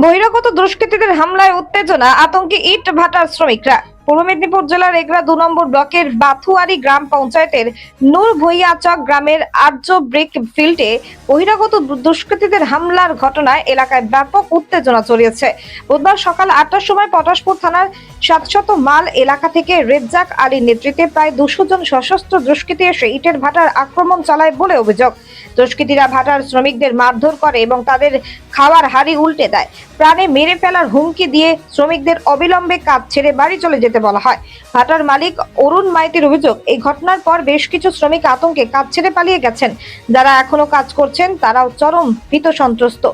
বহিরাগত দুষ্কৃতীদের হামলায় উত্তেজনা, আতঙ্কে ইট ভাটার শ্রমিকরা। পূর্ব মেদিনীপুর জেলার এগরা দু নম্বর ব্লকের বাথুয়ারি গ্রাম পঞ্চায়েতের নূর ভুইয়াচক গ্রামের আর্য ব্রিক ফিল্ডে বহিরাগত দুষ্কৃতীদের হামলার ঘটনায় এলাকায় ব্যাপক উত্তেজনা ছড়িয়েছে। বুধবার সকাল আটটার সময় পটাশপুর থানার সাতশত মাল এলাকা থেকে রেজ্জাক আলীর নেতৃত্বে প্রায় দুশো জন সশস্ত্র দুষ্কৃতী এসে ইটের ভাটার আক্রমণ চালায় বলে অভিযোগ। দুষ্কৃতীরা ভাটার শ্রমিকদের মারধর করে এবং তাদের খাওয়ার হাড়ি উল্টে দেয়। প্রাণে মেরে ফেলার হুমকি দিয়ে শ্রমিকদের অবিলম্বে কাজ ছেড়ে বাড়ি চলে যেতে বলা হয়। ভাটার মালিক অরুণ মাইতির অভিযোগ, এই ঘটনার পর বেশ কিছু শ্রমিক আতঙ্কে কাজ ছেড়ে পালিয়ে গেছেন। যারা এখনও কাজ করছেন, তারাও চরম ভীত সন্ত্রস্ত।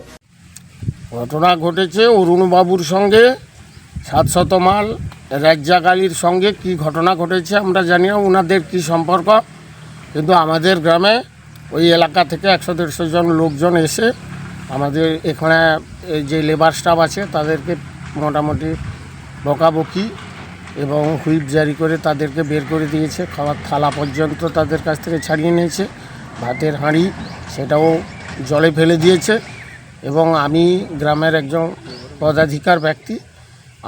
ঘটনা ঘটেছে অরুণবাবুর সঙ্গে সাতশত মাল রাজ্জাক সঙ্গে। কি ঘটনা ঘটেছে আমরা জানি না, ওনাদের কী সম্পর্ক, কিন্তু আমাদের গ্রামে ওই এলাকা থেকে একশো দেড়শো জন লোকজন এসে আমাদের এখানে যে লেবার স্টাফ আছে, তাদেরকে মোটামুটি বকাবকি এবং হুইপ জারি করে তাদেরকে বের করে দিয়েছে। খাওয়ার থালা পর্যন্ত তাদের কাছ থেকে ছাড়িয়ে নিয়েছে। ভাতের হাঁড়ি সেটাও জলে ফেলে দিয়েছে এবং আমি গ্রামের একজন পদাধিকার ব্যক্তি।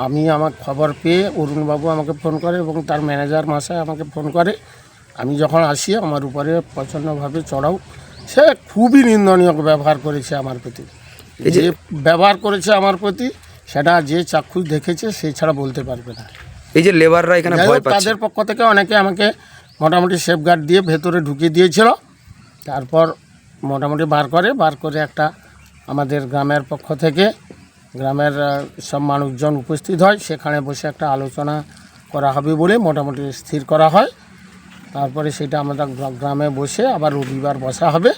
আমি আমার খবর পেয়ে অরুণবাবু আমাকে ফোন করে এবং তার ম্যানেজার মশাই আমাকে ফোন করে আমি যখন আসি আমার উপরে প্রচণ্ডভাবে চড়াও সে খুবই নিন্দনীয় ব্যবহার করেছে আমার প্রতি। যে- যে ব্যবহার করেছে আমার প্রতি সেটা যে চাক্ষুষ দেখেছে সে ছাড়া বলতে পারবে না। এই যে লেবাররা এখানে ভয় পাচ্ছে। তাদের পক্ষ থেকে অনেকে আমাকে মোটামুটি সেফগার্ড দিয়ে ভেতরে ঢুকিয়ে দিয়েছিল। তারপর মোটামুটি বার করে বার করে একটা আমাদের গ্রামের পক্ষ থেকে গ্রামের সব মানুষজন উপস্থিত হয়। সেখানে বসে একটা আলোচনা করা হবে বলে মোটামুটি স্থির করা হয়। তারপরে সেটা আমরা গ্রামে বসে আবার রবিবার বসা হবে।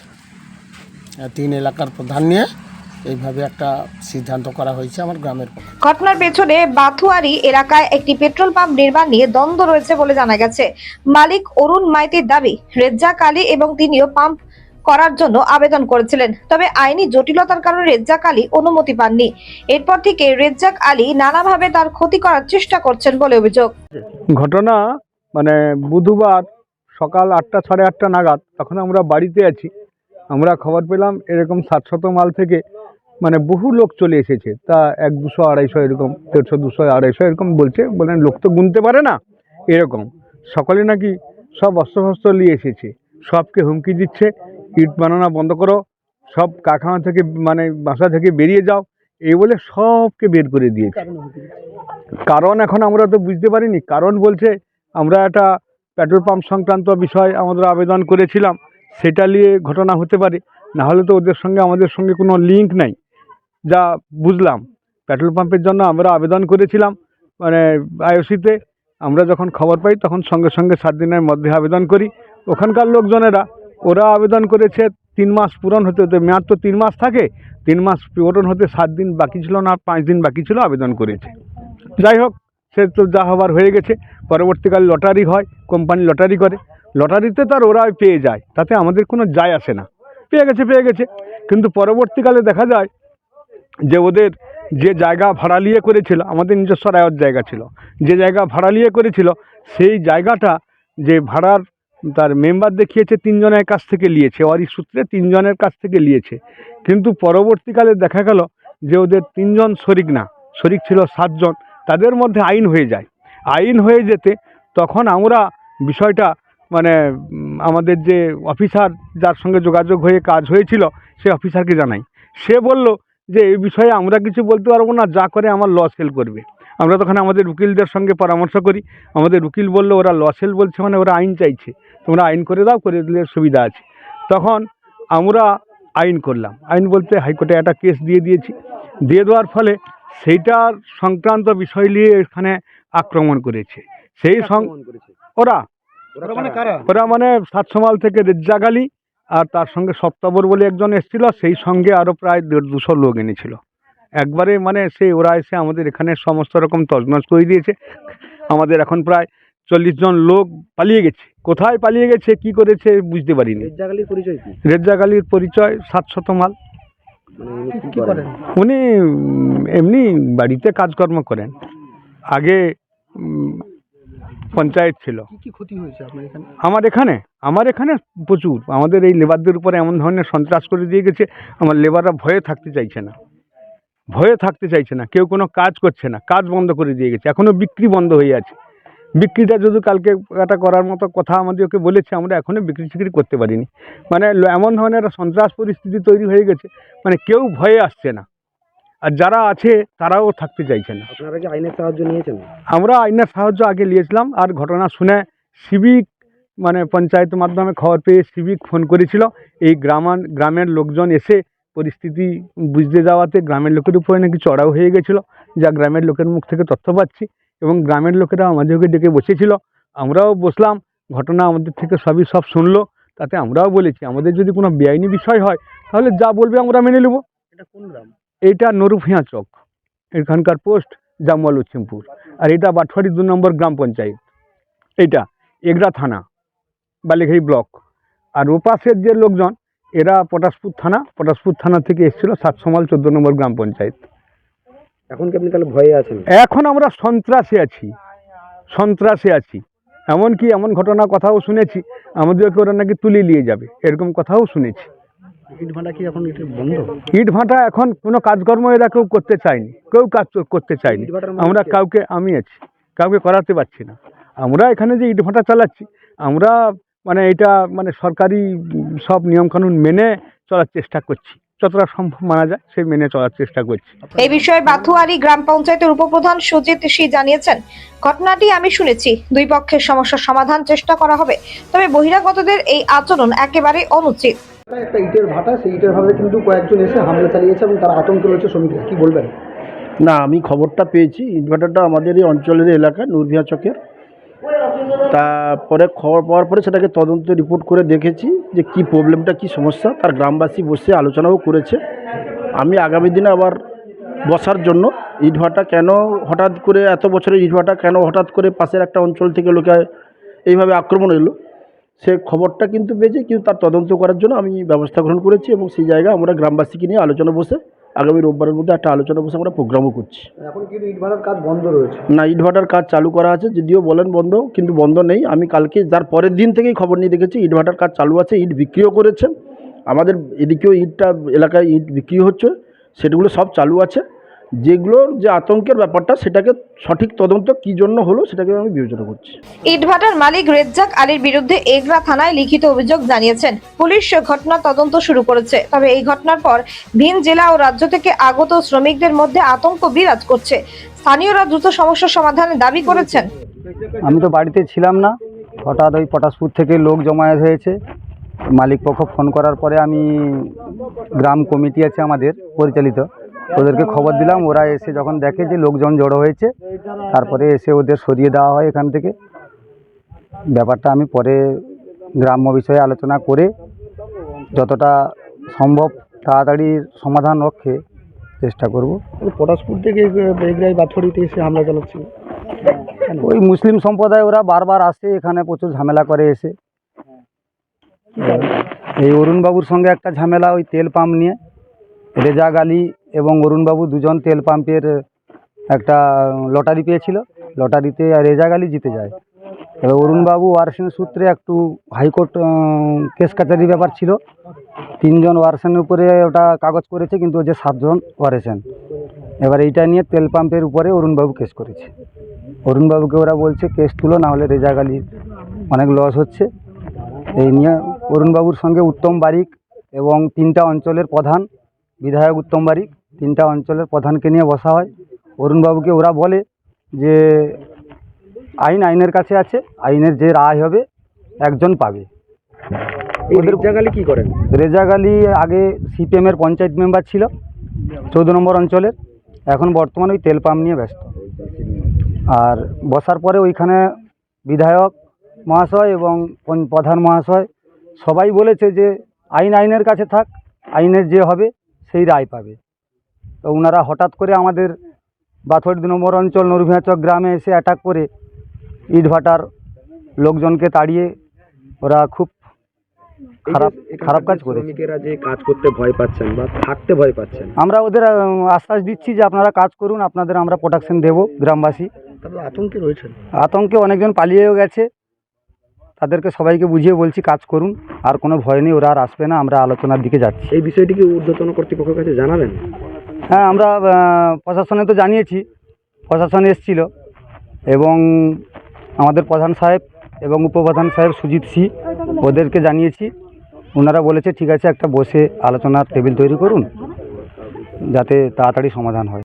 তিন এলাকার প্রধান নিয়ে এইভাবে একটা সিদ্ধান্ত করা হয়েছে আমার গ্রামের ঘটনার পেছনে বাথুয়ারি এলাকায় একটি পেট্রোল পাম্প নির্মাণ নিয়ে দ্বন্দ্ব রয়েছে বলে জানা গেছে। মালিক অরুণ মাইতির দাবি রেজ্জাক আলী এবং তিনিও পাম্প করার জন্য আবেদন করেছিলেন। তবে আইনি জটিলতার কারণে রেজ্জাক আলী অনুমতি পাননি। এরপর থেকে রেজ্জাক আলী নানাভাবে তার ক্ষতি করার চেষ্টা করছেন বলে অভিযোগ। ঘটনা মানে বুধবার সকাল আটটা, সাড়ে আটটা নাগাদ তখন আমরা বাড়িতে আছি। আমরা খবর পেলাম এরকম সাতশত মাল থেকে মানে বহু লোক চলে এসেছে। তা এক দুশো, আড়াইশো এরকম, দেড়শো, দুশো, আড়াইশো এরকম বলছে। বলেন লোক তো গুনতে পারে না। এরকম। সকলে নাকি সব অস্ত্রশস্ত্র নিয়ে এসেছে। সবকে হুমকি দিচ্ছে। ইট বানানো বন্ধ করো। সব কারখানা থেকে মানে বাসা থেকে বেরিয়ে যাও। এই বলে সবকে বের করে দিয়েছে। কারণ এখন আমরা তো বুঝতে পারিনি। কারণ বলছে, আমরা একটা পেট্রোল পাম্প সংক্রান্ত বিষয় আমাদের আবেদন করেছিলাম, সেটা নিয়ে ঘটনা হতে পারে। নাহলে তো ওদের সঙ্গে, আমাদের সঙ্গে কোনো লিঙ্ক নাই। যা বুঝলাম। পেট্রোল পাম্পের জন্য আমরা আবেদন করেছিলাম মানে আইওসিতে। আমরা যখন খবর পাই, তখন সঙ্গে সঙ্গে সাত দিনের মধ্যে আবেদন করি। ওখানকার লোকজনেরা, ওরা আবেদন করেছে তিন মাস পূরণ হতে হতে, মেয়াদ তো তিন মাস থাকে। তিন মাস পূরণ হতে সাত দিন বাকি ছিল না, পাঁচ দিন বাকি ছিল, আবেদন করেছে। যাই হোক সে তো যা হবার হয়ে গেছে, পরবর্তীকালে লটারি হয়, কোম্পানি লটারি করে। লটারিতে তার ওরা পেয়ে যায়, তাতে আমাদের কোনো যায় আসে না। পেয়ে গেছে পেয়ে গেছে। কিন্তু পরবর্তীকালে দেখা যায় যে ওদের যে জায়গা ভাড়া নিয়ে করেছিল, আমাদের নিজস্ব রায়ত জায়গা ছিল, যে জায়গা ভাড়া নিয়ে করেছিল, সেই জায়গাটা যে ভাড়ার তার মেম্বার দেখিয়েছে, তিনজনের কাছ থেকে নিয়েছে ওয়ারি সূত্রে তিনজনের কাছ থেকে নিয়েছে। কিন্তু পরবর্তীকালে দেখা গেল যে ওদের তিনজন শরিক না, শরিক ছিল সাতজন। তাদের মধ্যে আইন হয়ে যায়। আইন হয়ে যেতে তখন আমরা বিষয়টা মানে আমাদের যে অফিসার যার সঙ্গে যোগাযোগ হয়ে কাজ হয়েছিল, সে অফিসারকে জানাই। সে বলল যে, এই বিষয়ে আমরা কিছু বলতে পারব না, যা করে আমার ল সেল করবে। আমরা তখন আমাদের উকিলদের সঙ্গে পরামর্শ করি। আমাদের উকিল বলল, ওরা ল সেল বলছে মানে ওরা আইন চাইছে। তোমরা আইন করে দাও, করে দিলে সুবিধা আছে। তখন আমরা আইন করলাম। আইন বলতে হাইকোর্টে একটা কেস দিয়ে দিয়েছি। দিয়ে দেওয়ার ফলে সেইটার সংক্রান্ত বিষয় নিয়ে এখানে আক্রমণ করেছে। সেই ওরা। ওরা মানে সাতসমাল থেকে রেজ্জাক আলী আর তার সঙ্গে সপ্তাবর বলে একজন এসেছিল সেই সঙ্গে আরও প্রায় দেড় দুশো লোক এনেছিল। একবারে মানে সেই ওরা এসে আমাদের এখানে সমস্ত রকম তজনজ করে দিয়েছে। আমাদের এখন প্রায় চল্লিশ জন লোক পালিয়ে গেছে। কোথায় পালিয়ে গেছে কি করেছে বুঝতে পারিনি। জাগালির পরিচয় রেজ্জাক আলীর পরিচয় সাতশত মাল। মানে কি করেন? উনি এমনি বাড়িতে কাজকর্ম করেন। আগে পঞ্চায়েত ছিল। কি কি ক্ষতি হয়েছে আপনার এখানে? আমার এখানে আমার এখানে প্রচুর। আমাদের এই লেবারদের উপরে এমন ধরনের সন্ত্রাস করে দিয়ে গেছে আমার লেবাররা ভয়ে থাকতে চাইছে না। ভয়ে থাকতে চাইছে না কেউ কোনো কাজ করছে না কাজ বন্ধ করে দিয়ে গেছে এখনও বিক্রি বন্ধ হয়ে আছে। বিক্রিটা যদি কালকে একটা করার মতো কথা আমাদেরকে বলেছে আমরা এখনও বিক্রি টিক্রি করতে পারিনি। মানে এমন ধরনের একটা সন্ত্রাস পরিস্থিতি তৈরি হয়ে গেছে মানে কেউ ভয়ে আসছে না। আর যারা আছে তারাও থাকতে চাইছে না। আপনারা কি আইনের সাহায্য নিয়েছেন? আমরা আইনের সাহায্য আগে নিয়েছিলাম আর ঘটনা শুনে সিভিক মানে পঞ্চায়েত মাধ্যমে খবর পেয়ে সিভিক ফোন করেছিল। এই গ্রামান গ্রামের লোকজন এসে পরিস্থিতি বুঝতে যাওয়াতে গ্রামের লোকের উপরে নাকি চড়াও হয়ে গেছিল। যা গ্রামের লোকের মুখ থেকে তথ্য পাচ্ছি। এবং গ্রামের লোকেরা আমাদেরকে ডেকে বসেছিল আমরাও বসলাম ঘটনা আমাদের থেকে সবই সব শুনলো তাতে আমরাও বলেছি আমাদের যদি কোনো বেআইনি বিষয় হয় তাহলে যা বলবে আমরা মেনে নেব। এটা কোন গ্রাম? এইটা নরুফিয়া চক এখানকার পোস্ট জামওয়াল উচ্ছিমপুর আর এটা বাটফারি দু নম্বর গ্রাম পঞ্চায়েত। এইটা এগরা থানা বালিঘাই ব্লক। আর ওপাশের যে লোকজন এরা পটাশপুর থানা পটাশপুর থানা থেকে এসেছিল সাতসমাল চোদ্দ নম্বর গ্রাম পঞ্চায়েত। এখন কি আপনি তাহলে ভয়ে আছেন? এখন আমরা সন্ত্রাসে আছি। সন্ত্রাসে আছি। এমনকি এমন ঘটনা কথাও শুনেছি। আমাদেরকে ওরা নাকি তুলে নিয়ে যাবে। এরকম কথাও শুনেছি। ইট ভাটা কি এখন বন্ধ? ইট এখন কোনো কাজকর্ম এরা কেউ করতে চায়নি। কেউ কাজ করতে চায়নি। আমরা কাউকে আমি আছি। কাউকে করাতে পারছি না। আমরা এখানে যে ইট ভাটা চালাচ্ছি আমরা মানে এটা মানে সরকারি সব নিয়মকানুন মেনে চলার চেষ্টা করছি। যতটা সম্ভব মানা যায় সেই মেনে চলার চেষ্টা করছি। এই বিষয়ে বাথুয়ারি গ্রাম পঞ্চায়েতের উপপ্রধান সুজিত সি জানিয়েছেন ঘটনাটি আমি শুনেছি। দুই পক্ষের সমস্যার সমাধান চেষ্টা করা হবে। তবে বহিরাগতদের এই আচরণ একেবারে অনুচিত। একটা ইটের ভাটা সেই ইটের ভাটাতে কিন্তু কয়েকজন এসে হামলা চালিয়েছে এবং তারা আতঙ্কে রয়েছে শ্রমিকরা। কি বলবেন? না আমি খবরটা পেয়েছি। ইনভার্টারটা আমাদের এই অঞ্চলের এলাকা নুরভিয়া চকের। তারপরে খবর পাওয়ার পরে সেটাকে তদন্ত রিপোর্ট করে দেখেছি যে কি প্রবলেমটা কি সমস্যা। তার গ্রামবাসী বসে আলোচনাও করেছে। আমি আগামী দিনে আবার বসার জন্য ইটভাটা কেন হঠাৎ করে, এত বছরের ইটভাটা কেন হঠাৎ করে পাশের একটা অঞ্চল থেকে লোকে এইভাবে আক্রমণ এলো? সে খবরটা কিন্তু পেয়েছি, কিন্তু তার তদন্ত করার জন্য আমি ব্যবস্থা গ্রহণ করেছি এবং সেই জায়গায় আমরা গ্রামবাসীকে নিয়ে আলোচনা বসে আগামী রোববারের মধ্যে একটা আলোচনা বসে আমরা প্রোগ্রামও করছি। এখন কিন্তু ইট ভাটার কাজ বন্ধ রয়েছে? না ইটভাটার কাজ চালু করা আছে যদিও বলেন বন্ধ কিন্তু বন্ধ নেই। আমি কালকে যার পরের দিন থেকেই খবর নিয়ে দেখেছি ইট ভাটার কাজ চালু আছে ইট বিক্রিও করেছে আমাদের এদিকেও ইটটা এলাকায় ইট বিক্রি হচ্ছে সেটগুলো সব চালু আছে। যেগুলোর যে আতঙ্কের ব্যাপারটা সেটাকে সঠিক তদন্ত কী জন্য হলো সেটাকে আমি বিবেচনা করছি। ইটভাটার মালিক রেজ্জাক আলীর বিরুদ্ধে এগরা থানায় লিখিত অভিযোগ জানিয়েছেন পুলিশ ঘটনা তদন্ত শুরু করেছে। তবে এই ঘটনার পর ভিন জেলা ও রাজ্য থেকে আগত শ্রমিকদের মধ্যে আতঙ্ক বিরাজ করছে। স্থানীয়রা দ্রুত সমস্যার সমাধানের দাবি করেছেন। আমি তো বাড়িতে ছিলাম না। হঠাৎ ওই পটাশপুর থেকে লোক জমায়েত হয়েছে। মালিক পক্ষ ফোন করার পরে আমি গ্রাম কমিটি আছে আমাদের পরিচালিত। ওদেরকে খবর দিলাম ওরা এসে যখন দেখে যে লোকজন জড়ো হয়েছে তারপরে এসে ওদের সরিয়ে দেওয়া হয় এখান থেকে। ব্যাপারটা আমি পরে গ্রাম্য বিষয়ে আলোচনা করে যতটা সম্ভব তাড়াতাড়ি সমাধান রক্ষে চেষ্টা করব। পটাশপুর থেকে বেগরাই বাথড়িতে এসে হামলা চালাচ্ছে। ওই মুসলিম সম্প্রদায় ওরা বারবার আসে এখানে প্রচুর ঝামেলা করে এসে। এই অরুণবাবুর সঙ্গে একটা ঝামেলা ওই তেল পাম্প নিয়ে। রেজাক আলী এবং অরুণবাবু দুজন তেল পাম্পের একটা লটারি পেয়েছিল। লটারিতে রেজাক আলী জিতে যায়। এবার অরুণবাবু ওয়ারসেন সূত্রে একটু হাইকোর্ট কেস কাচারির ব্যাপার ছিল। তিনজন ওয়ারসেনের উপরে ওটা কাগজ করেছে, কিন্তু ওই যে সাতজন ওয়ারেছেন এবার এইটা নিয়ে তেল পাম্পের উপরে অরুণবাবু কেস করেছে। অরুণবাবুকে ওরা বলছে, কেস তুলো, না হলে রেজাক আলীর অনেক লস হচ্ছে। এই নিয়ে অরুণবাবুর সঙ্গে উত্তম বারিক এবং তিনটা অঞ্চলের প্রধান বিধায়ক উত্তম বারিক তিনটা অঞ্চলের প্রধানকে নিয়ে বসা হয়। অরুণবাবুকে ওরা বলে যে আইন আইনের কাছে আছে আইনের যে রায় হবে একজন পাবে। রেজ্জাকালি কি করেন? রেজাক আলী আগে সিপিএমের পঞ্চায়েত মেম্বার ছিল চৌদ্দ নম্বর অঞ্চলের। এখন বর্তমানে ওই তেল পাম্প নিয়ে ব্যস্ত। আর বসার পরে ওইখানে বিধায়ক মহাশয় এবং প্রধান মহাশয় সবাই বলেছে যে আইন আইনের কাছে থাক আইনের যে হবে সেই রায় পাবে। তো ওনারা হঠাৎ করে আমাদের বাথর দু নম্বর অঞ্চল নরভিয়াচক গ্রামে এসে অ্যাটাক করে ইটভাটার লোকজনকে তাড়িয়ে ওরা খুব খারাপ খারাপ কাজ করেছে। শ্রমিকেরা যে কাজ করতে ভয় পাচ্ছেন বা থাকতে ভয় পাচ্ছেন। আমরা ওদের আশ্বাস দিচ্ছি যে আপনারা কাজ করুন আপনাদের আমরা প্রোটেকশন দেব গ্রামবাসী। আতঙ্কে রয়েছেন? আতঙ্কে অনেকজন পালিয়েও গেছে। তাদেরকে সবাইকে বুঝিয়ে বলছি কাজ করুন আর কোনো ভয় নেই ওরা আর আসবে না আমরা আলোচনার দিকে যাচ্ছি। এই বিষয়টিকে ঊর্ধ্বতন কর্তৃপক্ষের কাছে জানাবেন? হ্যাঁ আমরা প্রশাসনে তো জানিয়েছি, প্রশাসন এসছিল এবং আমাদের প্রধান সাহেব এবং উপপ্রধান সাহেব সুজিত সি ওদেরকে জানিয়েছি। ওনারা বলেছে, ঠিক আছে, একটা বসে আলোচনার টেবিল তৈরি করুন, যাতে তাড়াতাড়ি সমাধান হয়।